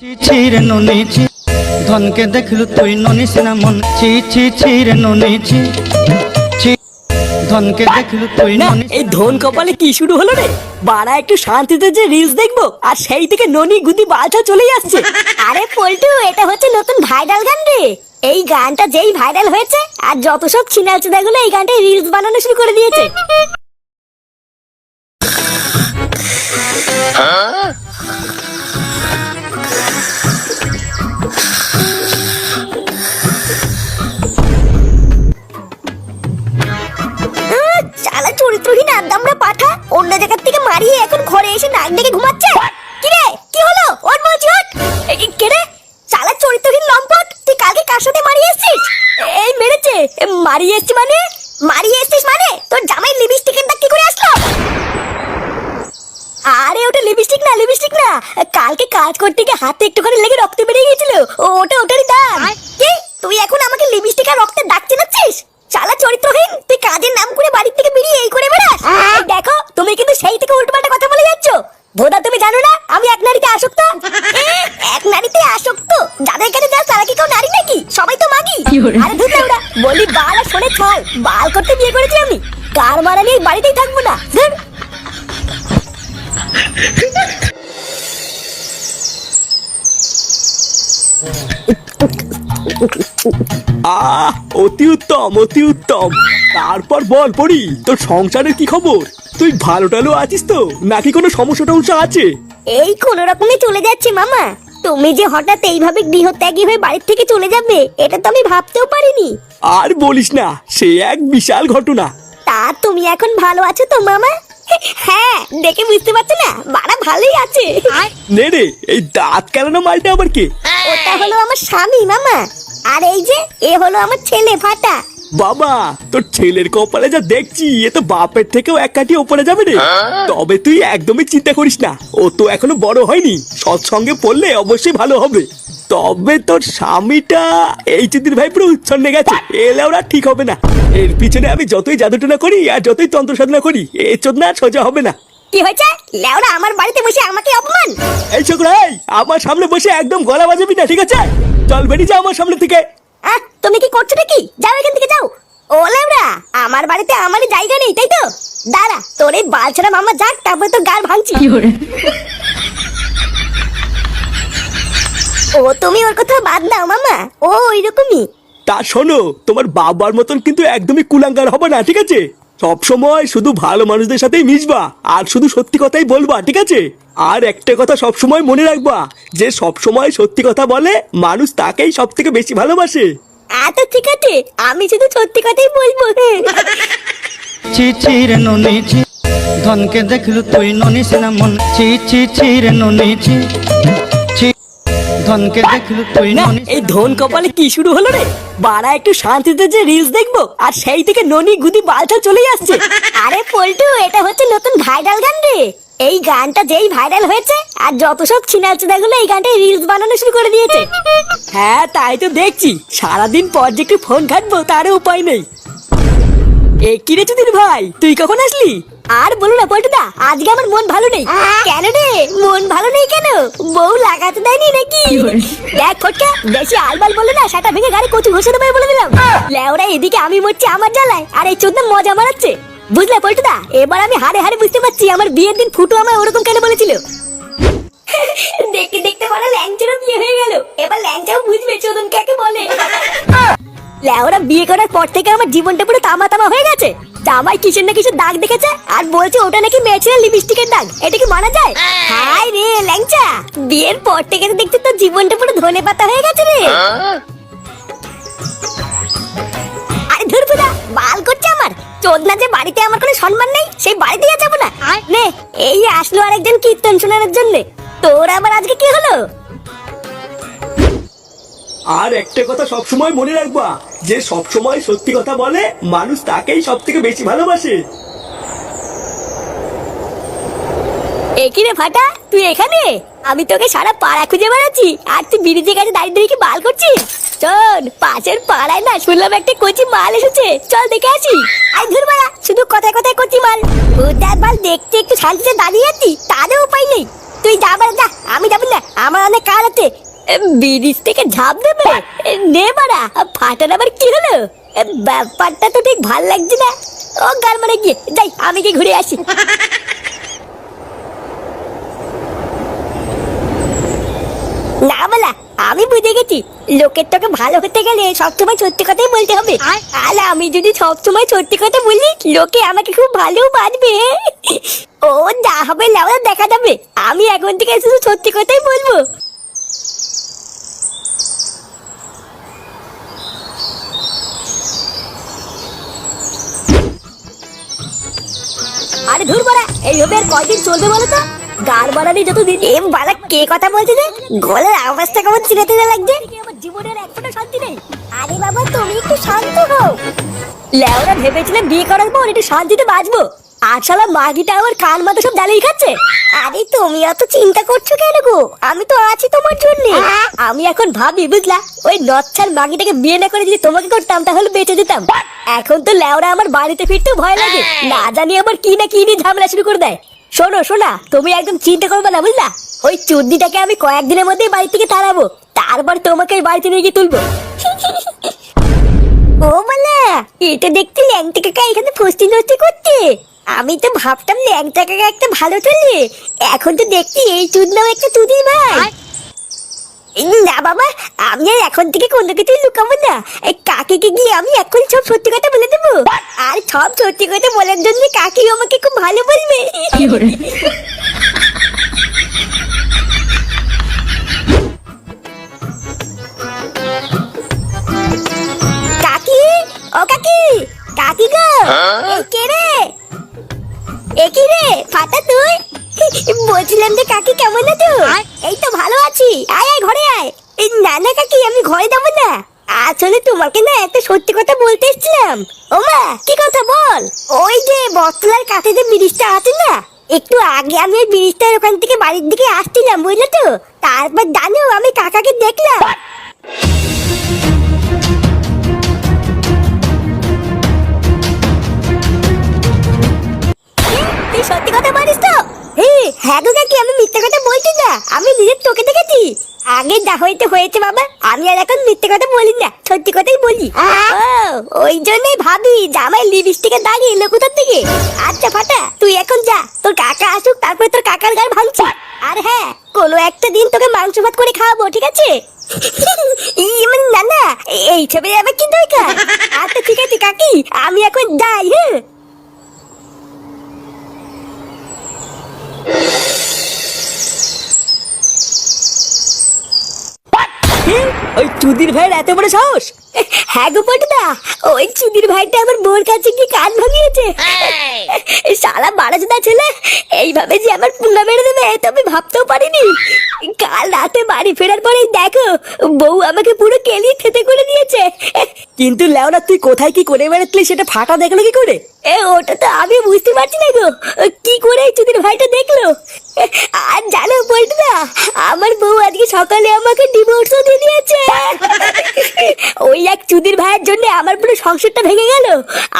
ছি ছি রে ননি ধনকে দেখলু তুই ননি সিনা মন। ছি ছি ছি রে ননি ছি। ছি ধনকে দেখলু তুই না ননি এই ধন কপালে কি শুরু হলো রে? বাড়া একটু শান্তিতে যে রিলস দেখব আর সেই থেকে ননি গুদি বালটা চলেই আসছে। আরে পল্টু এটা হচ্ছে নতুন ভাইরাল গান রে। এই গানটা যেই ভাইরাল হয়েছে আর যত সব ছিনাচুদাগুলো এই গানটাই রিলস বানানো শুরু করে দিয়েছে। চরিত্রহীন পাঠা? অন্য জায়গার থেকে মারিয়ে এখন ঘরে এসে নাক ডেকে ঘুমাচ্ছে? কি রে কি হলো? ওর বলছি ওঠ। এ, এ, কে রে? শালা চরিত্রহীন লম্পট? তুই কালকে কার সাথে মারিয়ে এসেছিস? এই মেরেছে। এ, মারিয়ে এসেছিস মানে? মারিয়ে এসেছিস মানে? তোর জামাই লিপস্টিকের দাগ কি করে আসলো? আরে ওটা লিপস্টিক না লিপস্টিক না। কালকে কাজ করতে গিয়ে হাতে একটুখানি লেগে রক্ত বেরিয়ে গেছিল ও ওটা ওটারই দাগ কি? তুই এখন আমাকে লিপস্টিক আর রক্তের দাগ আরে ধুর ওরা বলি বাল আর শোনে বাল করতে বিয়ে করেছি আমি। কার মারা নিয়ে বাড়িতেই থাকব না? ধুর। আহ অতি উত্তম অতি উত্তম। তারপর বল পড়ি তোর সংসারের কি খবর? তুই ভালো টালো আছিস তো? নাকি কোনো সমস্যা টমস্যা আছে? এই কোন রকমে চলে যাচ্ছে মামা। তুমি যে হঠাৎ এইভাবে গৃহত্যাগী হয়ে বাড়ির থেকে চলে যাবে এটা তো আমি ভাবতেও পারিনি। আর বলিস না সে এক বিশাল ঘটনা। তা তুমি এখন ভালো আছো তো মামা? হ্যাঁ দেখে বুঝতে পারছ না বাড়া ভালোই আছে। নে রে এই দাঁত কেলানো মালটা আবার কে? ওটা হলো আমার স্বামী মামা। আর এই যে এ হলো আমার ছেলে ফাটা। বাবা তোর ছেলের কপালে যা দেখছি এ তো বাপের থেকেও এক কাঠি ওপরে যাবে রে। তবে তুই একদমই চিন্তা করিস না ও তো এখনও বড় হয়নি সৎসঙ্গে পড়লে অবশ্যই ভালো হবে। তবে তোর স্বামীটা এই চিদির ভাই পুরো উচ্ছন্নে গেছে এলে ওরা ঠিক হবে না। এর পিছনে আমি যতই জাদুটনা করি আর যতই তন্ত্র সাধনা করি এ চোদনা সোজা হবে না। কি হয়েছে? লেওরা আমার বাড়িতে বসে আমাকে অপমান? এই ছোকরা এই আমার সামনে বসে একদম গলা বাজাবি না ঠিক আছে? চল বেরিয়ে যা আমার সামনে থেকে। আহ, তুমি কি করছ নাকি? যাও এখান থেকে যাও। ও আমার বাড়িতে আমারই জায়গা নেই তাই তো? দাঁড়া তোর এই বাল ছাড়া মামা যাক তারপরে তোর গাল ভাঙছি। ও তুমি ওর কথা বাদ দাও মামা ও ওইরকমই। তা শোনো তোমার বাবার মতন কিন্তু একদমই কুলাঙ্গার হবে না ঠিক আছে? সব সময় শুধু ভালো মানুষদের সাথেই মিশবা আর শুধু সত্যি কথাই বলবা ঠিক আছে? আর একটা কথা সব সময় মনে রাখবা যে সব সময় সত্যি কথা বলে মানুষ তাকেই সব থেকে বেশি ভালোবাসে। আচ্ছা ঠিক আছে। আমি শুধু সত্যি কথাই বলব। ছি ছি রে ননি ছি ধনকে দেখলু তুই ননি সিনা মন। চি ছি ছি রে ননি ধনকে দেখলু তুই না এই ধন কপালে কি শুরু হলো রে? বাড়া একটু শান্তিতে যে রিলস দেখব আর সেই থেকে ননি গুদি বালটা চলেই আসছে। আরে পল্টু এটা হচ্ছে নতুন ভাইরাল গান রে। এই গানটা যেই ভাইরাল হয়েছে আর যত সব ছিনাচুদাগুলো এই গানটাই রিলস বানানো শুরু করে দিয়েছে। হ্যাঁ তাই তো দেখছি। সারাদিন পর যে একটু ফোন ঘাটবো তারও উপায় নেই। এ কি রে চুদির ভাই তুই কখন আসলি? আর বলো না পল্টুদা আজকে আমার মন ভালো নেই। কেন রে? মন ভালো নেই কেন? বউ লাগাতে দেয়নি নাকি? দেখ ফটকা বেশি আলবাল বলে না সেটা ভেঙে গাড়ি কচু ঘষে দেবে বলে দিলাম। লেওরা এদিকে আমি মরছি আমার জ্বালায় আর এই চোদ্দ মজা মারাচ্ছে। বুঝলে পল্টুদা? এবার আমি হারে হারে বুঝতে পারছি আমার বিয়ের দিন ফুটো আমায় ওরকম কেন বলেছিল। দেখতে দেখতে বড় ল্যাংচারও বিয়ে হয়ে গেল। এবার ল্যাংচাও বুঝবে চোদন কাকে বলে। লেওরা বিয়ে করার পর থেকে আমার জীবনটা পুরো তামা তামা হয়ে গেছে। জামাই কিসের না কিসের দাগ দেখেছে? আর বলছে ওটা নাকি মেয়েছিল লিপস্টিকের দাগ। এটা কি মানা যায়? হাই রে ল্যাংচা! বিয়ের পর থেকে তো দেখছি তোর জীবনটা পুরো ধনে পাতা হয়ে গেছে রে। আরে ধুর বুদা বাল করছে আমার। চোদনা যে বাড়িতে আমার কোনো সম্মান নেই সেই বাড়িতে যাব না। নে এই আসলো আরেকজন কীর্তন শোনানোর জন্য। তোর আবার আজকে কি হলো? আর একটা কথা সব সময় মনে রাখবা, যে সব সময় সত্যি কথা বলে মানুষ তাকেই সব থেকে বেশি ভালোবাসে। একই রে ফাটা, তুই এখানে? আমি তোকে সারা পাড়া খুঁজে বেড়াচ্ছি, আর তুই ব্রিজের কাছে দাঁড়িয়ে দাঁড়িয়ে কি বাল করছিস? চল, পাশের পাড়ায় না শুনলাম একটা কচি মাল এসেছে, চল দেখে আসি। আই ধুর বাড়া, শুধু কথায় কথায় কচি মাল। ভূতার মাল দেখতে একটু শান্তিতে দাঁড়িয়ে আছি, তারও উপায় নেই। তুই যাবার যা, আমি যাব না, আমার অনেক কাজ আছে ব্রিজ থেকে ঝাঁপ দেবে? নে মারা ফাটার আবার কি হলো? ব্যাপারটা তো ঠিক ভালো লাগছে না। ও গাল মারে গিয়ে যাই আমি কি ঘুরে আসি। না বলা আমি বুঝে গেছি। লোকের তোকে ভালো হতে গেলে সবসময় সত্যি কথাই বলতে হবে। আর? আমি যদি সবসময় সত্যি কথা বলি লোকে আমাকে খুব ভালো বাঁধবে ও যা হবে লেওয়া দেখা যাবে। আমি এখন থেকে শুধু সত্যি কথাই বলব। আরে ধুর বড়া এইভাবে আর কয়দিন চলবে বলো তো? গার বাড়ানি যত দিন এম বালা কে কথা বলছে যে? গলার আওয়াজটা কেমন চিনাতে না লাগছে? আমার জীবনের এক ফোঁটা শান্তি নেই। আরে বাবা তুমি একটু শান্ত হও। লেওরা ভেবেছিলাম বিয়ে করার পর একটু শান্তিতে বাঁচবো। আর শালা মাগিটা আমার কান মাথা সব জ্বালিয়ে খাচ্ছে। আরে তুমি এত চিন্তা করছ কেন গো? আমি তো আছি তোমার জন্য। আমি এখন ভাবি, বুঝলা? ওই নচ্ছার মাগিটাকে বিয়ে না করে যদি তোমাকে করতাম, তাহলে বেঁচে যেতাম। এখন তো লেওরা আমার বাড়িতে ফিরতেও ভয় লাগে। না জানি আবার কি না কি নিয়ে ঝামেলা শুরু করে দেয়। শোনো, শোনা, তুমি একদম চিন্তা করবে না, বুঝলা? ওই চুদ্দিটাকে আমি কয়েকদিনের মধ্যেই বাড়ি থেকে তাড়াবো। তারপর তোমাকে বাড়িতে নিয়ে গিয়ে তুলবো। ও বলা এটা দেখতে ল্যাংটা কাকা এখানে ফস্তি নষ্টি করছে। আমি তো ভাবতাম ল্যাংটা কাকা একটা ভালো চলে এখন তো দেখছি এই চুদ নাও একটা চুদির ভাই। না বাবা আমি আর এখন থেকে কোনো কিছু লুকাবো না। কাকিকে গিয়ে আমি এখন সব সত্যি কথা বলে দেবো। আর সব সত্যি কথা বলার জন্য কাকি আমাকে খুব ভালো বলবে। কাকি ও কাকি কাকি গো। কে রে? এ রে ফাটা তুই? বলছিলাম যে কাকি কেমন আছো? এই তো ভালো আছি। আয় আয় ঘরে আয়। এই না না কাকি আমি ঘরে যাব না। আসলে তোমাকে না একটা সত্যি কথা বলতে এসেছিলাম। ও মা কি কথা বল? ওই যে বটতলার কাছে যে ব্রিজটা আছে না একটু আগে আমি ওই ব্রিজটার ওখান থেকে বাড়ির দিকে আসছিলাম বুঝলে তো? তারপর জানো আমি কাকাকে দেখলাম। তুই সত্যি কথা বলিস তো? এই হ্যাঁ গো কাকি আমি মিথ্যে কথা বলছি না। আমি নিজের চোখে দেখেছি। আগে যা হইতে হয়েছে বাবা আমি আর এখন মিথ্যে কথা বলি না সত্যি কথাই বলি। ওই জন্যই ভাবি জামাই লিপস্টিকে দাঁড়িয়ে এলো কোথার থেকে? আচ্ছা ফাটা তুই এখন যা তোর কাকা আসুক তারপরে তোর কাকার গাল ভাঙছি। আর হ্যাঁ কোনো একটা দিন তোকে মাংস ভাত করে খাওয়াবো ঠিক আছে? মানে না না এই ছবি আবার কি দরকার? আচ্ছা ঠিক আছে কাকি আমি এখন যাই হ্যাঁ ওই চুদির ভাইয়ের এত বড় সাহস? হ্যাঁ গো পটুদা ওই চুদির ভাইটা আমার বোর কাছে কি কান ভাঙিয়েছে। এই! সালা বাড়াচোদা ছেলে এইভাবে যে আমার পুঙ্গা মেরে দেবে তো আমি ভাবতেও পারিনি। কাল রাতে বাড়ি ফেরার পরেই দেখো বউ আমাকে পুরো কেলিয়ে খেতে করে দিয়েছে। কিন্তু লেওনা তুই কোথায় কি করে বেড়াতলি সেটা ফাটা দেখল কি করে? এ ওটা তো আমি বুঝতে পারছি না গো। কি করে এই চুদির ভাইটা দেখল? আর জানো পল্টুদা আমার বউ আজকে সকালে আমাকে ডিভোর্সও দিয়ে দিয়েছে। ওই এক চুদির ভাইয়ের জন্য আমার পুরো সংসারটা ভেঙে গেল।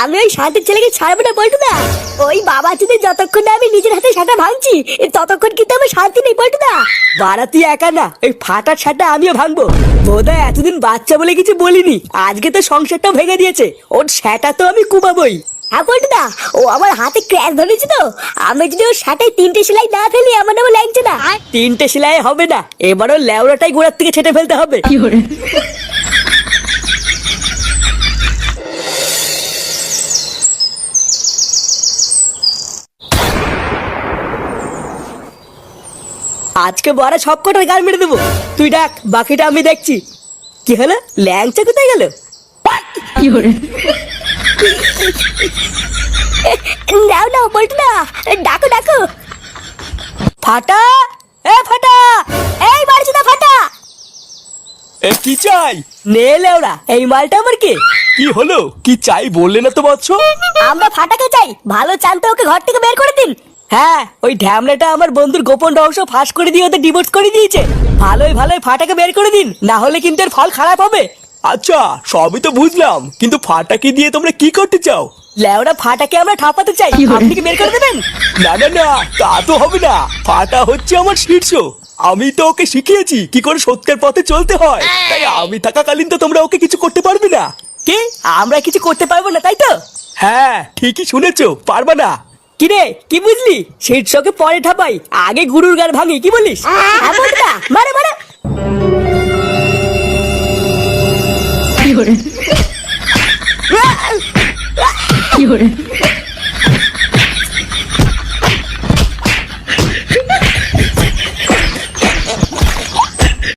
আমি ওই শান্তির ছেলেকে ছাড়বো না পল্টুদা ওই বাবা চুদির যতক্ষণ না আমি নিজের হাতে সাটা ভাঙছি ততক্ষণ কিন্তু আমার শান্তি নেই পল্টুদা বাড়া তুই একা না ওই ফাটার সাটা আমিও ভাঙবো। বোধহয় এতদিন বাচ্চা বলে কিছু বলিনি আজকে তো সংসারটাও ভেঙে দিয়েছে ওর সেটা তো আমি কুবাবই হ্যাঁ পল্টুদা ও আমার হাতে ক্র্যাশ ধরেছে তো। আমি যদি ওর সাথে তিনটে সেলাই না ফেলি আমার নামে লাগছে না। তিনটে সেলাই হবে না এবারও লেওড়াটাই গোড়ার থেকে ছেটে ফেলতে হবে। আজকে বড় সব কটার গাল মেরে দেবো। তুই ডাক বাকিটা আমি দেখছি। কি হলো? ল্যাংচা কোথায় গেল? নাও নাও পল্টুদা ডাকো ডাকো। ফাটা এ ফাটা এই বাড়ি না ফাটা। এ কি চাই? নে লেওড়া এই মালটা আমার কে? কি হলো? কি চাই বললে না তো বৎস? আমরা ফাটাকে চাই ভালো চান তো ওকে ঘর থেকে বের করে দিন। হ্যাঁ ওই ঢ্যামড়াটা আমার বন্ধুর গোপন রহস্য ফাঁস করে দিয়ে ওদের ডিভোর্স করে দিয়েছে। ভালোই ভালোই ফাটাকে বের করে দিন না হলে কিন্তু এর ফল খারাপ হবে। আচ্ছা সবই তো বুঝলাম কিন্তু ফাটাকে দিয়ে তোমরা কি করতে চাও? লেওরা ফাটাকে আমরা ঠাপাতে চাই আপনি কি বের করে দেবেন? না না না তা তো হবে না ফাটা হচ্ছে আমার শীর্ষ। আমি তো ওকে শিখিয়েছি কি করে সত্যের পথে চলতে হয় তাই আমি থাকাকালীন তো তোমরা ওকে কিছু করতে পারবে না। কি? আমরা কিছু করতে পারব না তাই তো? হ্যাঁ ঠিকই শুনেছো পারবা না। কি রে কি বুঝলি? শীর্ষকে পরে ঠাপাই আগে গুরুর গার ভাঙি কি বলিস? মারে মারে মারো মারো। কি hore